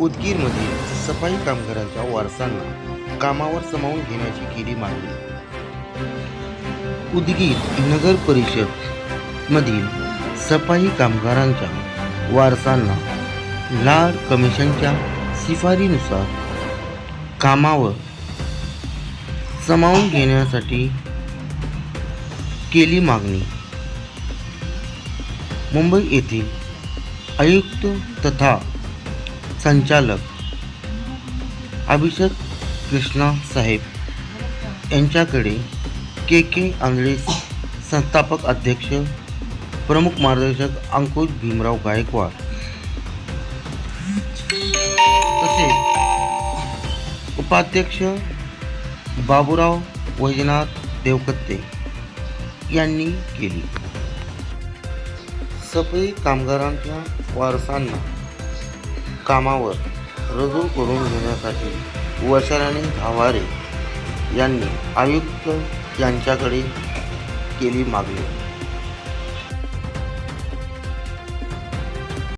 उदगीरमधील सफाई कामगारांच्या वारसांना कामावर सामावून घेण्याची केली मागणी. उदगीर नगर परिषद मधील सफाई कामगारांच्या वारसांना लाड कमिशनच्या शिफारीनुसार कामावर सामावून घेण्यासाठी केली मागणी. मुंबई येथील आयुक्त तथा संचालक अभिषेक कृष्णा साहेब यांच्याकडे के के आंधळे संस्थापक अध्यक्ष प्रमुख मार्गदर्शक अंकुश भीमराव गायकवाड तसेच उपाध्यक्ष बाबूराव वैजनाथ देवकत्ते यांनी केली. सफाई कामगारांच्या वारसांना कामावर रुजू करून घेण्यासाठी वसराणी धावारे यांनी आयुक्त यांच्याकडे केली मागणी.